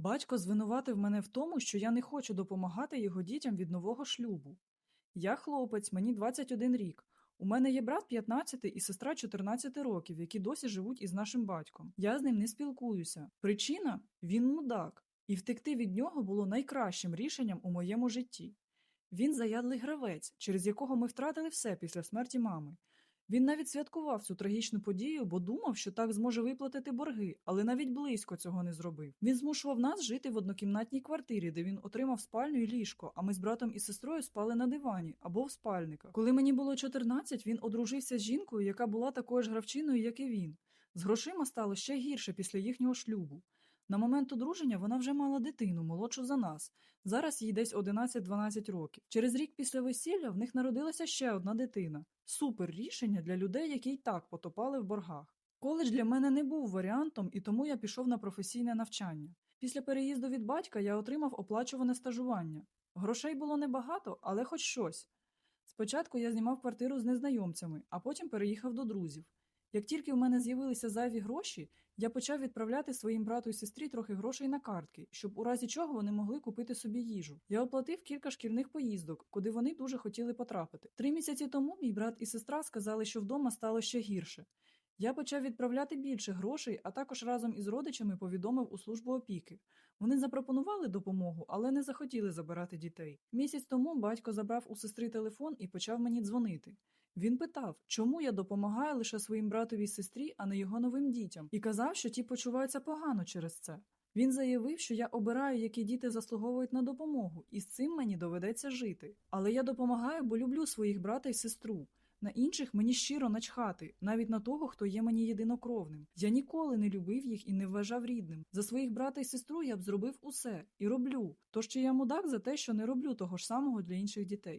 Батько звинуватив мене в тому, що я не хочу допомагати його дітям від нового шлюбу. Я хлопець, мені 21 рік. У мене є брат 15 і сестра 14 років, які досі живуть із нашим батьком. Я з ним не спілкуюся. Причина він мудак, і втекти від нього було найкращим рішенням у моєму житті. Він заядлий гравець, через якого ми втратили все після смерті мами. Він навіть святкував цю трагічну подію, бо думав, що так зможе виплатити борги, але навіть близько цього не зробив. Він змушував нас жити в однокімнатній квартирі, де він отримав спальню і ліжко, а ми з братом і сестрою спали на дивані або в спальниках. Коли мені було 14, він одружився з жінкою, яка була такою ж гравчиною, як і він. З грошима стало ще гірше після їхнього шлюбу. На момент одруження вона вже мала дитину, молодшу за нас. Зараз їй десь 11-12 років. Через рік після весілля в них народилася ще одна дитина. Супер рішення для людей, які й так потопали в боргах. Коледж для мене не був варіантом, і тому я пішов на професійне навчання. Після переїзду від батька я отримав оплачуване стажування. Грошей було небагато, але хоч щось. Спочатку я знімав квартиру з незнайомцями, а потім переїхав до друзів. Як тільки в мене з'явилися зайві гроші, я почав відправляти своїм брату і сестрі трохи грошей на картки, щоб у разі чого вони могли купити собі їжу. Я оплатив кілька шкільних поїздок, куди вони дуже хотіли потрапити. Три місяці тому мій брат і сестра сказали, що вдома стало ще гірше. Я почав відправляти більше грошей, а також разом із родичами повідомив у службу опіки. Вони запропонували допомогу, але не захотіли забирати дітей. Місяць тому батько забрав у сестри телефон і почав мені дзвонити. Він питав, чому я допомагаю лише своїм братові й сестрі, а не його новим дітям, і казав, що ті почуваються погано через це. Він заявив, що я обираю, які діти заслуговують на допомогу, і з цим мені доведеться жити. Але я допомагаю, бо люблю своїх брата й сестру. На інших мені щиро начхати, навіть на того, хто є мені єдинокровним. Я ніколи не любив їх і не вважав рідним. За своїх брата й сестру я б зробив усе і роблю. Тож чи я мудак за те, що не роблю того ж самого для інших дітей.